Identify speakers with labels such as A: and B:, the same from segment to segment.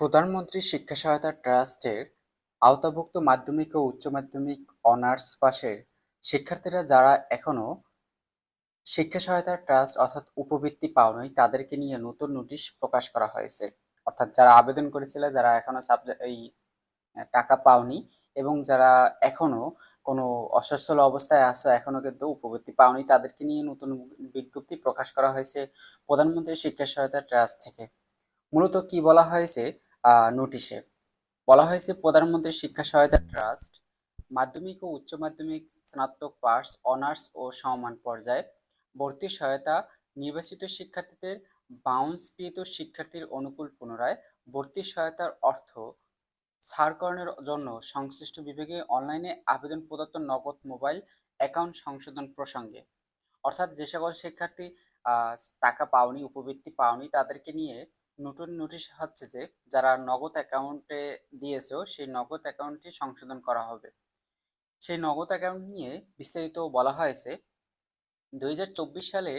A: প্রধানমন্ত্রী শিক্ষা সহায়তা ট্রাস্টের আওতাভুক্ত মাধ্যমিক ও উচ্চ মাধ্যমিক অনার্স পাশের শিক্ষার্থীরা যারা এখনও শিক্ষা সহায়তা ট্রাস্ট অর্থাৎ উপবৃত্তি পাওনি, তাদেরকে নিয়ে নতুন নোটিশ প্রকাশ করা হয়েছে। অর্থাৎ যারা আবেদন করেছিল, যারা এখনও সাবজেক্ট এই টাকা পাওনি এবং যারা এখনও কোনো অসচ্ছল অবস্থায় আছে, এখনও কিন্তু উপবৃত্তি পাওনি, তাদেরকে নিয়ে নতুন বিজ্ঞপ্তি প্রকাশ করা হয়েছে প্রধানমন্ত্রী শিক্ষা সহায়তা ট্রাস্ট থেকে। মূলত কি বলা হয়েছে নোটিশে। বলা হয়েছে প্রধানমন্ত্রী শিক্ষা সহায়তা ট্রাস্ট মাধ্যমিক ও উচ্চ মাধ্যমিক স্নাতক পাস, অনার্স ও সমমান পর্যায়ে ভর্তি সহায়তা নির্বাচিত শিক্ষার্থীদের বাউন্সকৃত শিক্ষার্থীর অনুকূল পুনরায় ভর্তি সহায়তার অর্থ ছাড়করণের জন্য সংশ্লিষ্ট বিভাগে অনলাইনে আবেদন প্রদত্ত নগদ মোবাইল অ্যাকাউন্ট সংশোধন প্রসঙ্গে। অর্থাৎ যে সকল শিক্ষার্থী টাকা পাওনি, উপবৃত্তি পাওনি, তাদেরকে নিয়ে নতুন নোটিশ হচ্ছে যে, যারা নগদ অ্যাকাউন্টে দিয়েছে, সেই নগদ অ্যাকাউন্টটি সংশোধন করা হবে। সেই নগদ অ্যাকাউন্ট নিয়ে বিস্তারিত বলা হয়েছে, দুই হাজার চব্বিশ সালে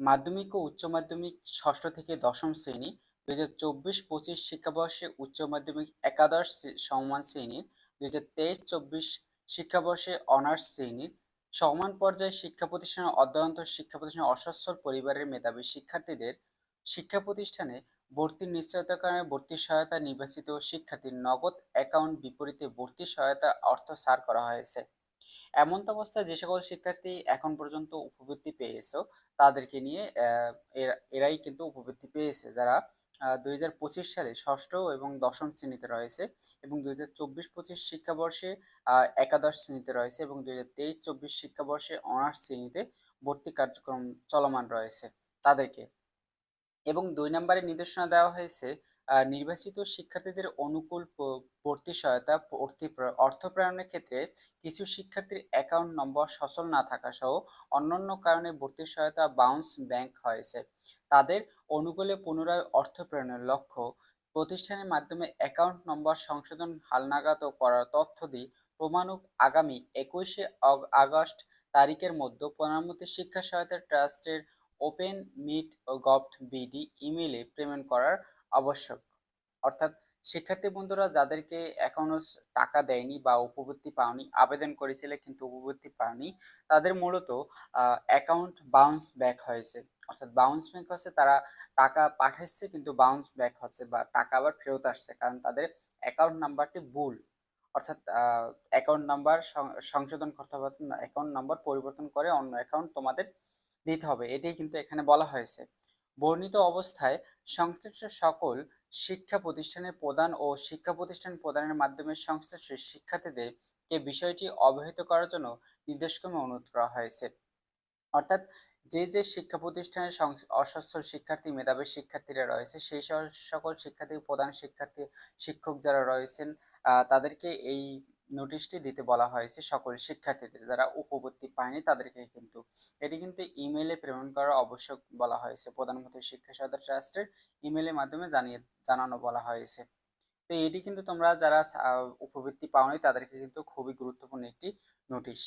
A: মাধ্যমিক ও উচ্চ মাধ্যমিক ষষ্ঠ থেকে দশম শ্রেণি, দুই হাজার চব্বিশ পঁচিশ শিক্ষাবর্ষে উচ্চ মাধ্যমিক একাদশ সমান শ্রেণির দুই হাজার তেইশ চব্বিশ শিক্ষাবর্ষে অনার্স শ্রেণির সমান পর্যায়ে শিক্ষা প্রতিষ্ঠানে অধ্যয়নত শিক্ষা প্রতিষ্ঠানে অসচ্ছল পরিবারের মেধাবী শিক্ষার্থীদের শিক্ষা প্রতিষ্ঠানে ভর্তির নিশ্চয়তার কারণে ভর্তি সহায়তা নির্বাচিত শিক্ষার্থীর নগদ অ্যাকাউন্ট বিপরীতে ভর্তি সহায়তা অর্থ সার করা হয়েছে। এমন অবস্থায় যে সকল শিক্ষার্থী এখন পর্যন্ত উপবৃত্তি পেয়েছ, তাদেরকে নিয়ে এরাই কিন্তু উপবৃত্তি পেয়েছে। যারা দুই হাজার পঁচিশ সালে ষষ্ঠ এবং দশম শ্রেণীতে রয়েছে এবং দুই হাজার চব্বিশ পঁচিশ শিক্ষাবর্ষে একাদশ শ্রেণীতে রয়েছে এবং দুই হাজার তেইশ চব্বিশ শিক্ষাবর্ষে অনার্স শ্রেণীতে ভর্তি কার্যক্রম চলমান রয়েছে। তাদেরকে এবং দুই নম্বরে নির্দেশনা দেওয়া হয়েছে নির্বাচিত শিক্ষার্থীদের অনুকূল ভর্তি সহায়তা, ভর্তি অর্থ প্রেরণের ক্ষেত্রে কিছু শিক্ষার্থীর অ্যাকাউন্ট নম্বর সচল না থাকা সহ অন্যান্য কারণে ভর্তি সহায়তা বাউন্স ব্যাংক হয়েছে। তাদের অনুকূলে পুনরায় অর্থ প্রেরণের লক্ষ্য, প্রতিষ্ঠানের মাধ্যমে অ্যাকাউন্ট নম্বর সংশোধন, হালনাগাদ করার তথ্য দিয়ে প্রমাণক আগামী একুশে আগস্ট তারিখের মধ্যে প্রধানমন্ত্রী শিক্ষা সহায়তা ট্রাস্টের ওপেন, মিট গভ বিডি ইমেলে পেমেন্ট করার আবশ্যক। অর্থাৎ শিক্ষার্থী বন্ধুরা যাদেরকে এখনও টাকা দেয়নি বা উপবৃত্তি পাওনি, আবেদন করেছিলে কিন্তু উপবৃত্তি পাওনি, তাদের মূলত অ্যাকাউন্ট বাউন্স ব্যাক হয়েছে। অর্থাৎ বাউন্স ব্যাক হচ্ছে তারা টাকা পাঠাচ্ছে কিন্তু বাউন্স ব্যাক হচ্ছে বা টাকা আবার ফেরত আসছে, কারণ তাদের অ্যাকাউন্ট নাম্বারটি ভুল। অর্থাৎ অ্যাকাউন্ট নাম্বার সংশোধন করতে হবে অ্যাকাউন্ট নাম্বার পরিবর্তন করে অন্য অ্যাকাউন্ট তোমাদের দিতে হবে, এটাই কিন্তু এখানে বলা হয়েছে। বর্ণিত অবস্থায় সংশ্লিষ্ট সকল শিক্ষা প্রতিষ্ঠানের প্রদান ও শিক্ষা প্রতিষ্ঠান প্রদানের মাধ্যমে সংশ্লিষ্ট শিক্ষার্থীদেরকে বিষয়টি অবহিত করার জন্য নির্দেশক্রমে অনুরোধ করা হয়েছে। অর্থাৎ যে যে শিক্ষা প্রতিষ্ঠানের অসচ্ছল শিক্ষার্থী, মেধাবী শিক্ষার্থীরা রয়েছে, সেই সকল শিক্ষার্থী, প্রধান শিক্ষার্থী, শিক্ষক যারা রয়েছেন তাদেরকে এই নোটিশটি দিতে বলা হয়েছে সকল শিক্ষার্থীদের। যারা উপবৃত্তি পায়নি তাদেরকে কিন্তু এটি কিন্তু ইমেইলে প্রেরণ করা আবশ্যক বলা হয়েছে। প্রধানমন্ত্রী শিক্ষা সহায়তা ট্রাস্টের ইমেইলের মাধ্যমে জানিয়ে, জানানো বলা হয়েছে। তো এটি কিন্তু তোমরা যারা উপবৃত্তি পাওনি তাদেরকে কিন্তু খুবই গুরুত্বপূর্ণ একটি নোটিশ